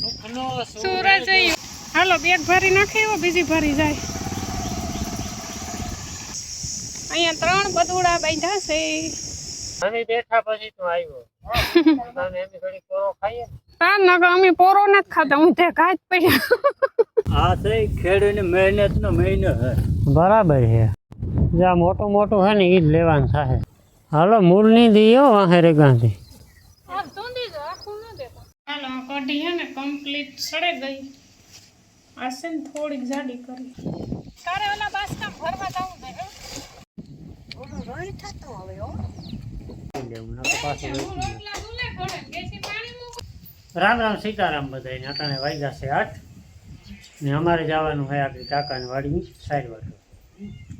સુરજ હાલો bag ભરી નાખે એવો બીજી ભરી જાય. અહીંયા ત્રણ બદુડા બાંધ્યા છે. અમે બેઠા પછી તું આવ્યો. અમે પોરો નથી ખાતા હું તે ઘાત પડ્યા આ તો ખેડૂતની મહેનત નો મહિનો બરાબર છે. જ્યાં મોટું મોટું હે ને એ જ લેવાનું થાય. હાલો મૂળ નહીં દઈએ વાહે ગાંધી હાલો આ કઢી હે ને કમ્પ્લીટ સડે ગઈ. આ છે ને થોડીક જાડી કરી. તારે ઓલા બાસકા ભરવા જવું છે હું? રામ રામ સીતારામ બધાને અટાણે વાગ્યા છે આઠ. ને અમારે જવાનું હોય આપણી કાકાની વાડી સાઈડ વાટો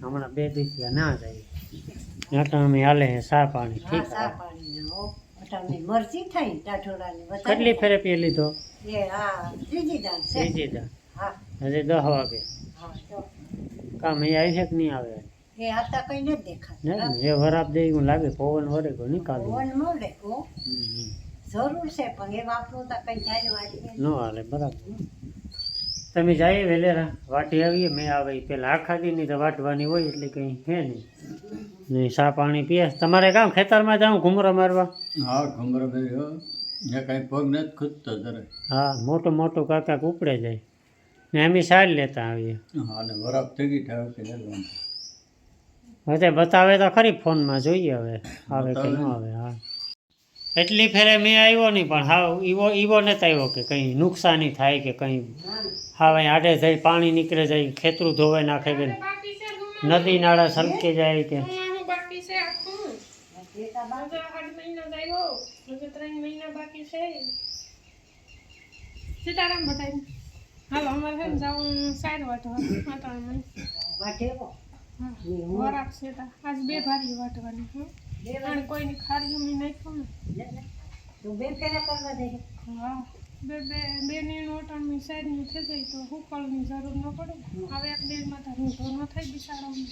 હમણાં બે દીકરા ના જાય. અટાણે અમે હાલે હે સા પાણી ઠીક ચા મરજી થઈ ટાઠોડાની કેટલી ફેરે પી લીધો? એ હા ત્રીજી દાન છે. ત્રીજી દા હા. હજી દહ વાગે. હા તો. કામ અહીં આવી છે કે નહીં આવે? એ આતા કઈ નથી દેખાતું. ને એ વરાપ દે એવું લાગે પવન વરે કો નીકાળે પવન મળે કો જરૂર છે પણ એ વાપરું તો કઈ જાય નો ન હાલે બરાબર. તમે જાય વેલેરા વાટી આવીએ મેં આવે પેલા આખા દીની તો વાટવાની હોય એટલે કંઈ હે નહીં. ને સા પાણી પીએ. તમારે કામ ખેતરમાં જાઉં ઘુમરો મારવા? હા ભાઈ હો ને કાંઈ પગ નથી ખૂદતો જરા હા મોટું મોટું કાકા ઉપડે જાય. ને અમે સારી લેતા આવીએ. હા ને વરાપ થઈ ગઈ ઠાવ કે હવે બતાવે તો ખરી ફોનમાં જોઈએ હવે આવે કે ન આવે હા. એટલી ફેરે મેં આવ્યો નહીં પણ હા ઈવો ઈવો નથી આવ્યો કે કંઈ નુકસાની થાય કે કંઈ હા ભાઈ આડે જાય પાણી નીકળે જાય ખેતરું ધોવાઈ નાખે કે નદી નાળા સરકી જાય કે. સીતારામ બતાવી હાલો અમારે છે ને જવું વાટવાનું વરાપ છે આજ બે ભારી વાટવાની અને કોઈની ખારી મેં નાખ્યું ને તું બે ફેરા કરવા દે? હા બે બે બે નીણ સાઈડની થઈ જાય તો હુકળની જરૂર ન પડે. હવે એક તો હું તો ન થાય બિચારાને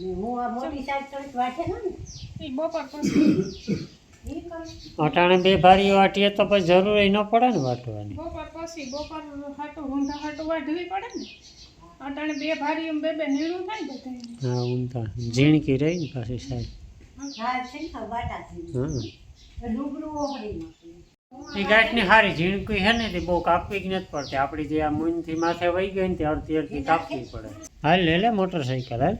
ને હું આ મોટી સાઈડ થોડીક વાટે ને? એ બપોર પછી. અટાણે બે ભારીઓ વાટીએ તો પછી જરૂર ન પડે ને વાટવાની. બપોર પછી બપોર હાટું ઊંધા હાટું વાઢવી પડે ને? અટાણે બે ભારી બે બે નીણું થાય બધા હા ઊંધા. ઝીણકી રહી ને પાછી સાહેબ. એ ગાંઠની સારી ઝીણકી છે ને, તે બહુ કાપવી જ નથી પડતી. આપણી જે આ મૂનથી માથે વહી ગઈ ને, તે અડધી અડધી કાપવી પડે. હાલ, લે લે, મોટરસાઇકલ, હાલ.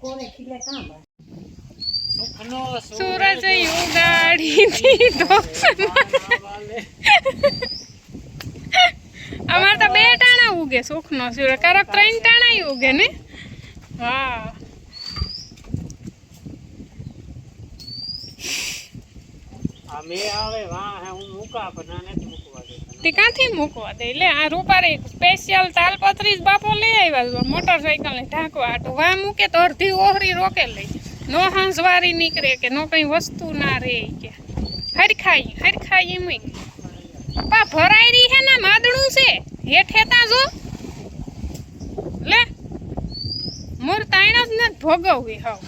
કોરે ખીલે કાં સૂરજ ઉગાડી દીધો અમાર તો બે ટાણા ઉગે સુખનો સૂરજ કારક ત્રણ ટાણા ઉગે ને હા આ મેં આવે વાહ હે હું મૂકા પણ ના નથી મૂકવા દેતા તે ક્યાંથી મૂકવા દે લે આ રૂપારી સ્પેશિયલ તાલપત્રી જ બાપો લઈ આવ્યા મોટરસાઇકલ ને ઢાંકવા હાટું વા મૂકે તો અડધી ઓહરી રોકે લઈ નો હાંસવારી નીકળે કે નો કઈ વસ્તુ ના રે કે. હરખાઈ હરખાઈ એમ પા ભરાઈ રહી હે ને માદડું છે. હેઠે તા જો. લે. મોર તાણ જ નથી ભોગવવી હાવ.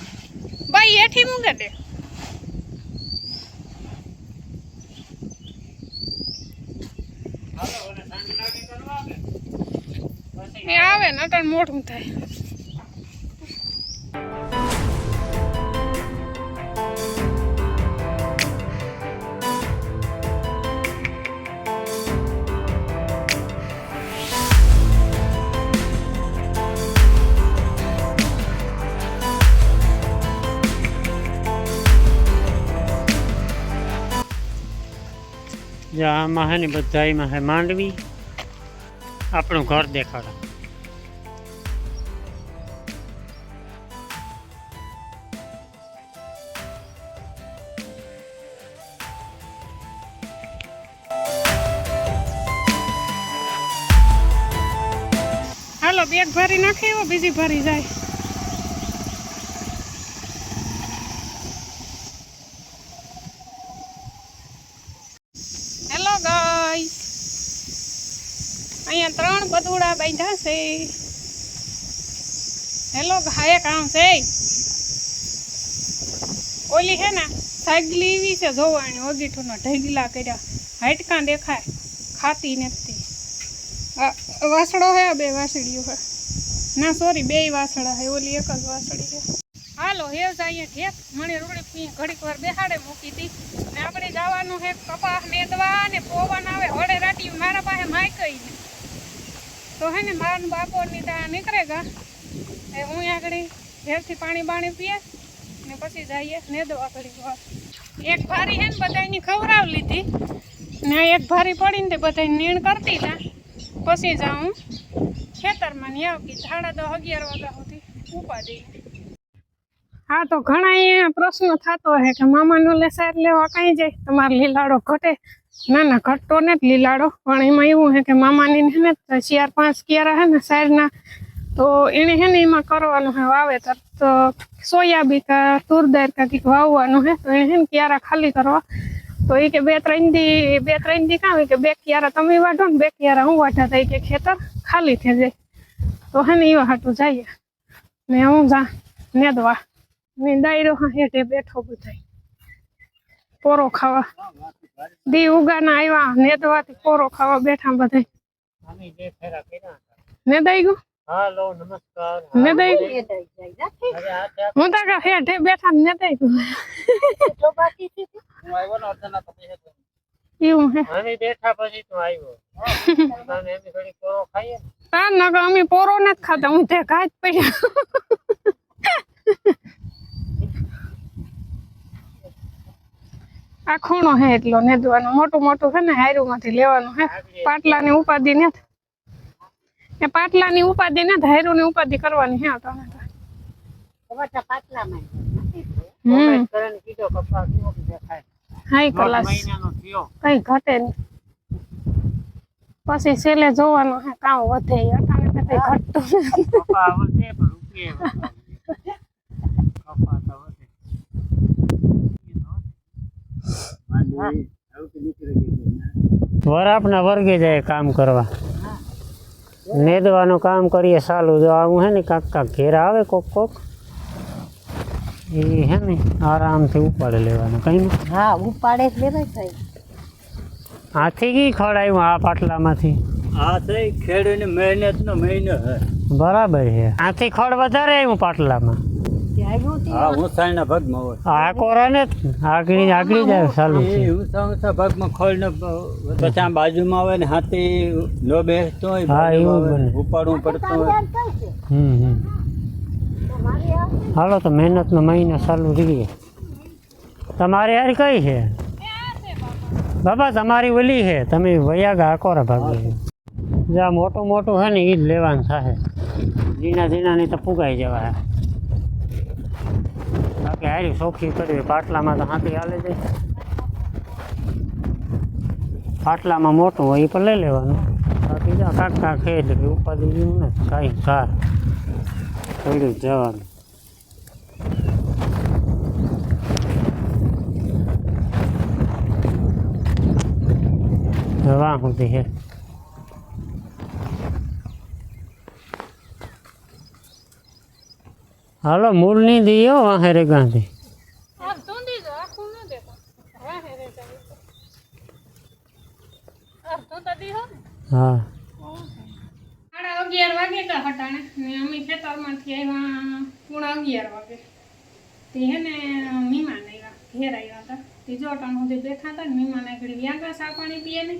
બાઈ હેઠી મૂકે દે. એ આવે ને અટણ મોટું થાય. આમાં હે ને બધા એમાં હે માંડવી. આપણું ઘર દેખાડો. હાલો, બેગ ભરી નાખે એવો, બીજી ભરી જાય હેલો ગાઈસ અહીંયા ત્રણ બદુડા બાંધ્યા છે હેલો હાય કામ છે. ઓલી હે ને સાગલી એવી છે જોવાની, ઓગીઠુંનો ઢગલા કર્યા. હાઈટકા દેખાય, ખાતી નથી. વાસડો હે બે વાસળીઓ હે. ના સોરી બે વાસળા હે, ઓલી એક જ વાસળી છે હાલો, હે જાય ઠેક. મને રોડી પી ઘડીક વાર બેહાડે મૂકી હતી ને આપણે જવાનું હે કપાસ મેદવા ને પોવન આવે, હળે રાટી મારા પાસે માય ને તો હે ને મારા બાપોની ત્યાં નીકળે ગા. એ હું આગળ ઘેરથી પાણી બાણી પીએ ને પછી જઈએ ને દો આગળ એક ભારી હે ને બધાની ખવડાવ લીધી. ને એક ભારી પડીને તે બધા નીણ કરતી હતા પછી જાઉં ખેતરમાં ને આવતી. સાડા દસ અગિયાર વાગ્યા સુધી ઉપાડી હા તો ઘણા પ્રશ્ન થતો હે કે મામાનું લેસાર લેવા કાંઈ જાય? તમારે લીલાડો ઘટે. ના ના, ઘટતો ને જ લીલાડો. પણ એમાં એવું હે કે મામાની હે ને ચાર પાંચ કિયારા હે ને, સાઈડના. તો એને હે ને, એમાં કરવાનું હે વાવેતર. તો સોયાબી કા, તુરદાર કા કંઈક વાવવાનું હે તો એને હે ને, કિયારા ખાલી કરવા. તો એ કે બે ત્રણ દી, બે ત્રણ દી કાં હોય કે બે ક્યારા તમે વાઢો ને, બે ક્યારા હું વાઢા થાય કે ખેતર ખાલી થઈ જાય. તો હે ને એવા હાટું જઈએ. ને હું જા ને દાયરો હા, હેઠે બેઠો બધાય. પોરો ખાવા. દી ઉગાના આવ્યા નેદવાથી પોરો ખાવા બેઠા બધા. અમે બે ફેરા કર્યા હતા. નેદાઈ ગયું? હાલો નમસ્કાર. દઈ હું તો હેઠે બેઠા ને નેદાઈ ગયું. તો બાકી છે? હું આવ્યો ને અચાનક પછી હતો. એવું હે? અમે બેઠા પછી તો આવ્યો. અને એમ ઘડી કોરો ખાઈએ ને. નકર અમે પોરો નથી ખાતા હું તે ઘાત પડ્યા. આ ખૂણો હે એટલો નેદવાનો. મોટું મોટું છે ને હાયરું માંથી લેવાનું હે. પાટલાની ઉપાધિ નથી એ પાટલાની ઉપાધિ ને હાયરું ની ઉપાધિ કરવાની હે તમે તો. પાતળામાં હમ. High class. કઈ ઘટે નહીં. પછી છેલ્લે જોવાનું હે કામ વધે અટાણે તો કઈ ઘટતું નથી. કપા વધે પણ રૂપિયે વધે. કપા તો વધે વરાપના વર્ગે જાય કામ કરવા. નેદવાનું કામ કરીએ સાલું જો આવું હે ને કાંક કાંક ઘેર આવે કોક કોક. એ હે ને આરામથી ઉપાડી લેવાનું કઈ નહીં. હા ઉપાડે જ લેવાય ભાઈ હાથી કી ખવડાવ્યું આ પાટલામાંથી? આ થઈ ખેડૂની મહેનતનો મહિનો હે. બરાબર છે. આથી ખડ વધારે આવ્યું પાટલામાં. આવ્યું ઊંચાઈના ભાગમાં હોય. કોરાને આગળ આગળ જાય ચાલુ એ છે ઊંચા ઊંચા ભાગમાં ખોળ ને પછી બાજુમાં આવે ને હાથી નો બેસતો હોય હા, એવું બને. ઉપાડવું પડતું હોય. હમ હમ. હાલો તો મહેનતનો મહિનો ચાલુ રહીએ તમારી યાર કઈ છે? બાબા તમારી ઓલી છે. તમે વયાગા આકોરા ભાગે જ્યાં મોટું મોટું છે ને એ જ લેવાનું થાય ઝીણા ઝીણાની તો ફુગાઈ જવા હે બાકી હારી સોખી કરવી, પાટલામાં તો હાથી હાલે જાય પાટલામાં મોટું હોય એ પણ લઈ લેવાનું. બાકી જા કાક છે એટલે ઉપાધિ જેવું ને કાંઈ સાર થોડું જવાનું. વાહ સુધી છે. હાલો મૂળ નહીં દઈએ હો વાહે રે ગાંધી. આ ધૂંધી જો આખું ન દેતો વાહે રે જાય તો. અડધું તો દીહો ને. હા. સાડા અગિયાર વાગે તા હટાણે. ને અમે ખેતરમાંથી આવ્યા પૂણા અગિયાર વાગે. તે હે ને મહેમાન આવ્યા ઘેર આવ્યા હતા. તે જો અટાણ સુધી બેઠા હતા ને મહેમાન આગળ વ્યાગા સા પાણી પીએ ને.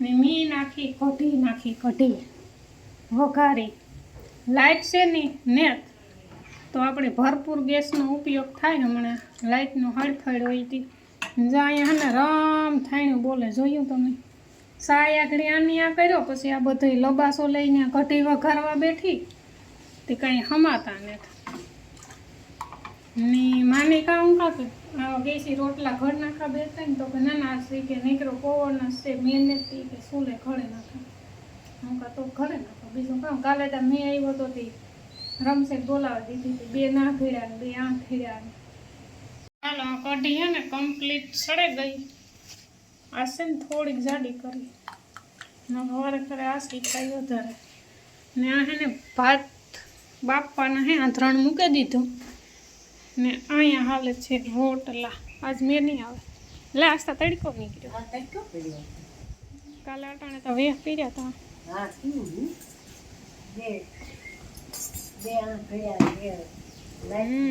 ને મી નાખી કઢી નાખી કઢી વઘારી. લાઇટ છે ને નેટ. તો આપણે ભરપૂર ગેસનો ઉપયોગ થાય હમણાં. લાઇટનો હડફડ હોય હતી જ્યાં અહીંયા હે ને રમ થાયનું બોલે, જોયું તમે? સાય આગળ આની આ કર્યો, પછી આ બધો લબાસો લઈને કઢી વઘારવા બેઠી. તે કાંઈ હમાતા નથી. ને માને કાં કાકે આ ગેસી રોટલા ઘર નાખા બેઠા ને તો કે ના ના છે કે નીકળો પવન છે મહેનત કે સુલે ઘરે નાખા. હું કા તો ઘરે નાખો, બીજું કામ કાલે તો મેં આવ્યો તો તે. રમશે બોલાવી દીધી હતી. બે ના ભેડ્યા ને બે આંખ ભેડ્યા હાલો આ કઢી હે ને કમ્પ્લીટ સડે ગઈ. આ છે ને થોડીક જાડી કરી. ને સવારે ખરે આ શીખાય વધારે. ને આ હે ને ભાત બાપાના હે આંધણ મૂકી દીધું. ને અહીંયા હાલે છે રોટલા. આજ મેં નહીં આવે. એટલે આસ્તા તડકો નીકળ્યો. આ તડકો પડ્યો. કાલે અટાણે તો વેહ પીર્યા હતા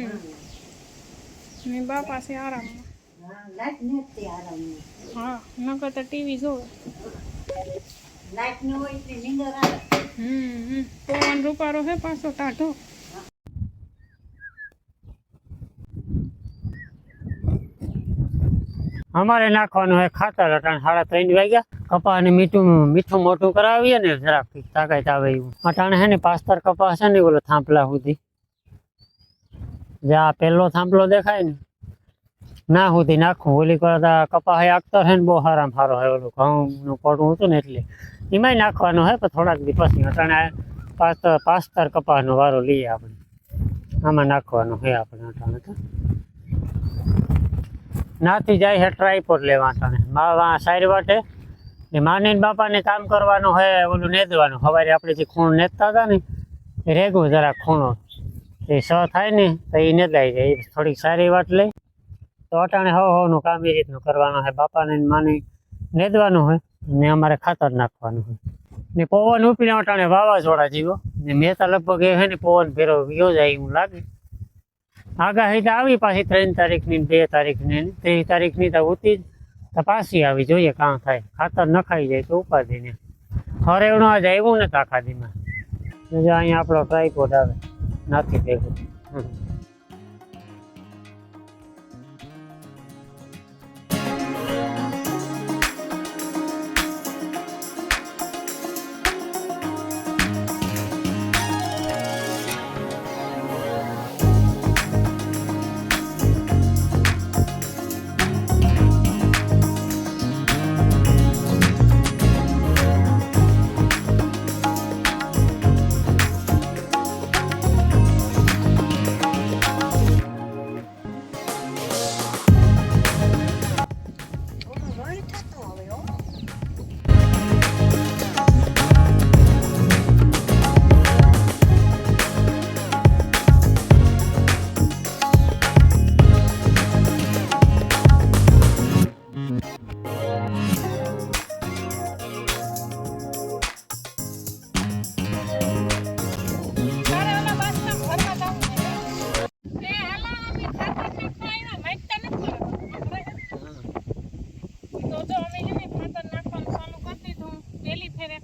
હા બા પાસે આરામમાં હા નકર તો ટીવી જોવે લાઈટ ન હોય એટલે નીંદર આવે હમ હમ. પવન રૂપારો હે પાછો ટાઢો અમારે નાખવાનું હોય ખાતર અટાણે સાડા ત્રણ વાગ્યા. કપા ને મીઠું મીઠું મોટું કરાવીએ ને જરાક તાકાત આવે એવું. અટાણે હે ને પાસ્તર કપા છે ને ઓલો થાંભલા સુધી. જે આ પહેલો થાંભલો દેખાય ને. ના સુધી નાખું. ઓલી કરતા કપા હે આગતર હે ને બહુ હારામ સારો હોય ઓલું ઘઉંનું કોટું હતું ને એટલે. એમાંય નાખવાનું હોય પણ થોડાક દી પછી. અટાણે પાસ્તર પાસ્તર કપાસનો વારો લઈએ આપણે. આમાં નાખવાનો હોય આપણે અટાણે તો. નાથી જાય છે ટ્રાયપોડ લેવા તને. માવા સારી વાટે ને માની બાપાને કામ કરવાનું હોય ઓલું નેદવાનું. સવારે આપણે જે ખૂણ નેદતા હતા ને, એ રેગું જરા ખૂણો. એ સ થાય ને, તો એ નેદાઈ જાય. એ થોડીક સારી વાટ લઈ. તો અટાણે હવ હવનું કામ એ રીતનું કરવાનું હોય બાપાને માની નેદવાનું હોય ને અમારે ખાતર નાખવાનું હોય ને પવન ઉપીને અટાણે વાવાઝોડા જીવો. ને મેં તો લગભગ એ છે ને પવન ફેરો યોજાય એવું લાગે. આગાહી તો આવી પાછી ત્રણ તારીખની બે તારીખની ત્રીસ તારીખની તો ઉતી જ તો આવી જોઈએ કાં થાય. ખાતર નખાઈ જાય તો ઉપાધિને. હરેવણું આજ આવ્યું ને તાકાદીમાં જો અહીંયા આપણો ટ્રાયપોડ આવે. નાથી ભેગું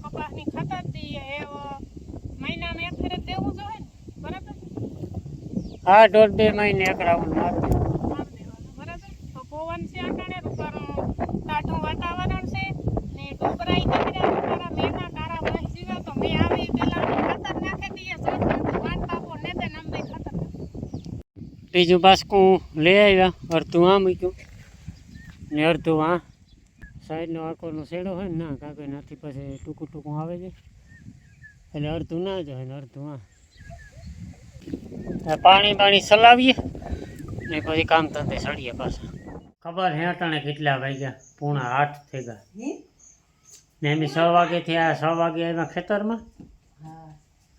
કપાસની ખાતર દઈએ એ મહિનામાં એક ફેરે દેવું જોઈએ ને? બરાબર? હા દોઢ બે મહિને એક રાઉન્ડ મારું માર દેવાનું બરાબર? તો પવન છે અટાણે રૂપારો ટાઢું વાતાવરણ છે ને ડોબરાઈ નીકળ્યા કારા તો મેં આવી પેલા ખાતર નાખી દઈએ સરસું વાટ પાકો ને તે નંબે ખાતર. બીજું બાસકું લઈ આવ્યા અડધું આ મૂક્યું ને અડધું આ સાઈડનો આકોનો શેડો હોય ને ના કાંઈ નથી પછી ટૂંકું ટૂંકું આવે છે. એટલે અડધું ના જ હોય ને અડધું આ પાણી પાણી ચલાવીએ ને પછી કામ થતે સળીએ પાછા. ખબર હે અટાણે કેટલા વાગ્યા? પૂણા આઠ થઈ ગયા. ને એમ છ વાગે થયા છ વાગે આવ્યા ખેતરમાં?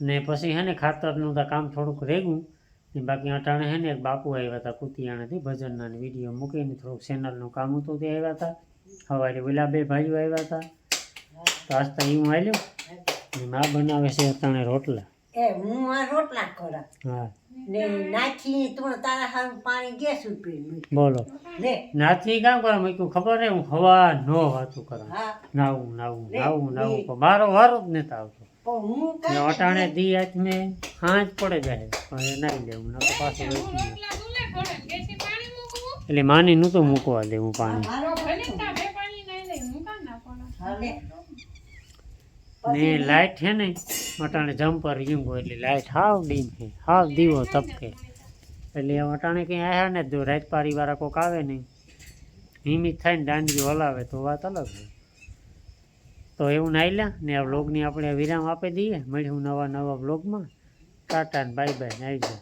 ને પછી હે ને ખાતરનું તો કામ થોડુંક રેગું ને બાકી અટાણે હે ને એક બાપુ આવ્યા હતા કુતિયાણાથી ભજનના વીડિયો મૂકીને થોડુંક ચેનલનું કામ હતું તે આવ્યા હતા. સવારે ઓલા બે ભાઈઓ આવ્યા હતા. તો આજ તો હું આવ્યો મા બનાવે છે તને રોટલા. એ હું આ રોટલા કરા હા. ને નાખી તું તારા હારું પાણી ગેસ ઉપર બોલો. લે. નાથી કામ મેં મૂક્યું. ખબર હે હું હવા નો વાતું કરા હા. નાવું નાવું નાવું નાવું. મારો વારો જ નતા આવતો. ને અટાણે દી હાથ મેં હાંજ પડે જાય. પણ એ નહીં લેવું નકર પાછું વેચી જાય. એટલા માની નહોતું મૂકવા દેવું પાણી. ના લાઇટ છે ને વટાણે જમ્પર યુંગો એટલે લાઈટ હાવ ડીમ છે હાવ દીવો તપકે એટલે એ વટાણે કંઈ આવ્યા ને જો રાત પારીવાળા કોક આવે ને હિમિત થાય ને દાંડી હલાવે તો વાત અલગ છે તો એવું નાયલા લ્યા ને આ વ્લોગની આપણે વિરામ આપી દઈએ. મળ્યું નવા નવા વ્લોગમાં. ટાટા ને બાય બાય ને આવી જાય